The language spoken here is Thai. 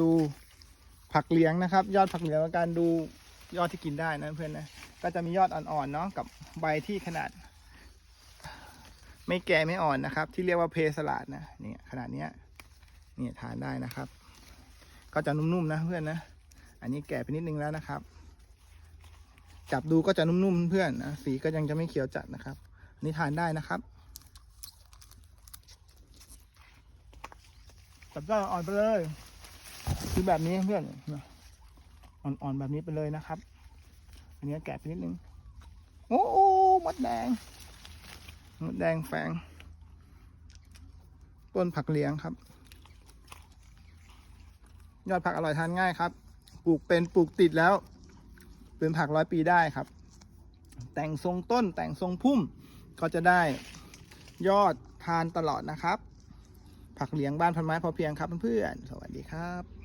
ดูผักเหลียงนะครับ ยอดผักเหลียงการดูยอดที่กินได้นะเพื่อนนะก็จะมียอดอ่อนๆเนาะกับใบที่ขนาด ไม่แก่ไม่อ่อนนะครับ ที่เรียกว่าเพสลัดนะเนี่ยขนาดเนี้ยเนี่ยทานได้นะครับ ก็จะนุ่มๆนะเพื่อนนะอันนี้แก่ไปนิดนึงแล้วนะครับ จับดูก็จะนุ่มๆเพื่อนนะสีก็ยังจะไม่เขียวจัดนะครับ อันนี้ทานได้นะครับจับยอดอ่อนไปเลย คือแบบนี้เพื่อนอ่อนๆแบบนี้ไปเลยนะครับ อันนี้แกะไปนิดนึงโอ้โอ้มดแดงมดแดงแฝงต้นผักเลี้ยงครับ ยอดผักอร่อยทานง่ายครับ ปลูกเป็นปลูกติดแล้ว เป็นผักร้อยปีได้ครับ แต่งทรงต้นแต่งทรงพุ่มก็จะได้ยอดทานตลอดนะครับ ผักเหลียงบ้านพันไม้พอเพียงครับเพื่อนๆสวัสดีครับ